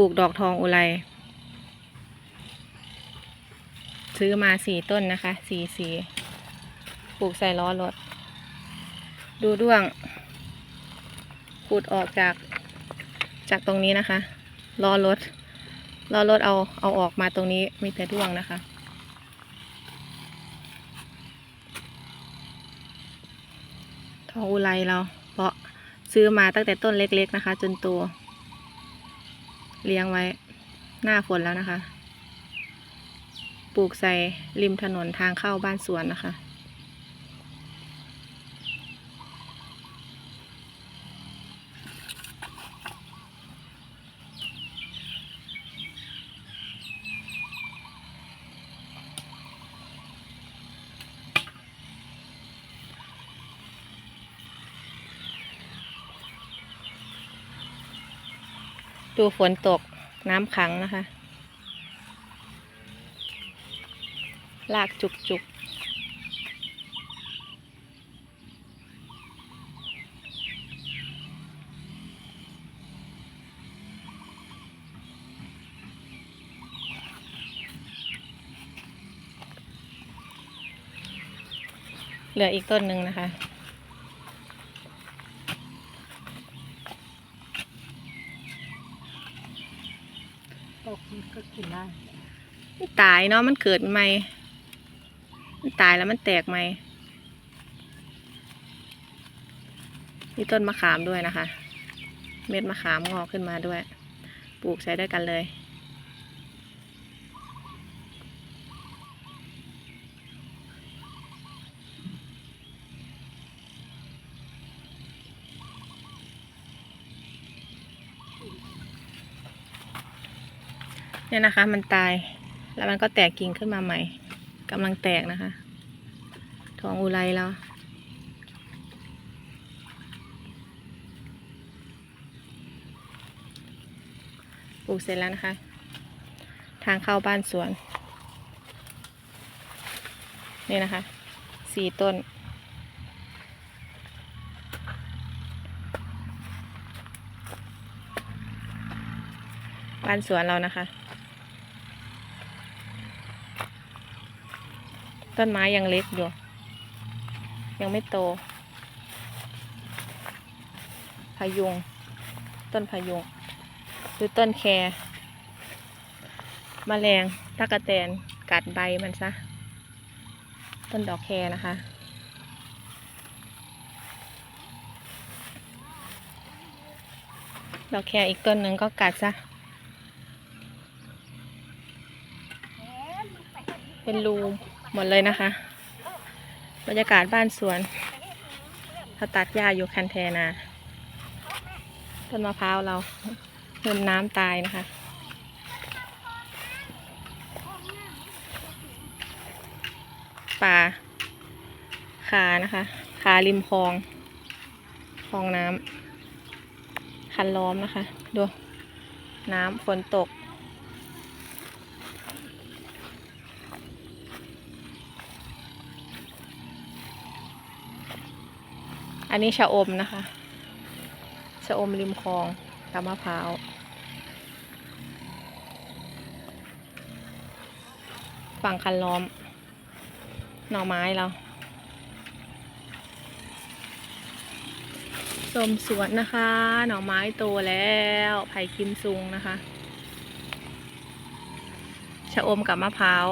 ปลูกดอกทองอุไรซื้อมาสี่ต้นนะคะสี่สีปลูกใส่ล้อรถ ดูด้วงขุดออกจากจากตรงนี้นะคะล้อรถล้อรถเอาเอาออกมาตรงนี้มีแต่ด้วงนะคะ ทองอุไรเราเพราะซื้อมาตั้งแต่ต้นเล็กๆนะคะ จนโต เลี้ยงไว้หน้าฝนแล้วนะคะ ปลูกใส่ริมถนนทางเข้าบ้านสวนนะคะ ดูฝนตกน้ำขังนะคะลากจุกจุกเหลืออีกต้นหนึ่งนะคะ ก็กินได้มันตายเนาะมันเกิดใหม่ มันตายแล้วมันแตกใหม่มีต้นมะขามด้วยนะคะ เม็ดมะขามงอกขึ้นมาด้วย ปลูกใช้ด้วยกันเลย เนี่ยนะคะ มันตายแล้วมันก็แตกกิ่งขึ้นมาใหม่กำลังแตกนะคะทองอุไรแล้วปลูกเสร็จแล้วนะคะ ทางเข้าบ้านสวน นี่นะคะ สี่ต้น บ้านสวนเรานะคะ ต้นไม้ยังเล็กอยู่ ยังไม่โตพายุง ต้นพายุงหรือต้นแครมแมลงตะกะแตนกัดใบมันซะ ต้นดอกแครนะคะดอกแครอีกต้นหนึ่งก็กัดซะ เป็นรู หมดเลยนะคะ บรรยากาศบ้านสวนเขาตัดหญ้าอยู่คันแทนา ต้นมะพร้าวเราเริ่มน้ำตายนะคะ ป่าขานะคะขาริมคลองคลองน้ำคันล้อมนะคะ ดู น้ำฝนตก อันนี้ชะอมนะคะ ชะอมริมคลองกับมะพร้าวฝั่งคันล้อม หน่อไม้เราสมสวนนะคะ หน่อไม้โตแล้วไผ่กิมซุงนะคะ ชะอมกับมะพร้าว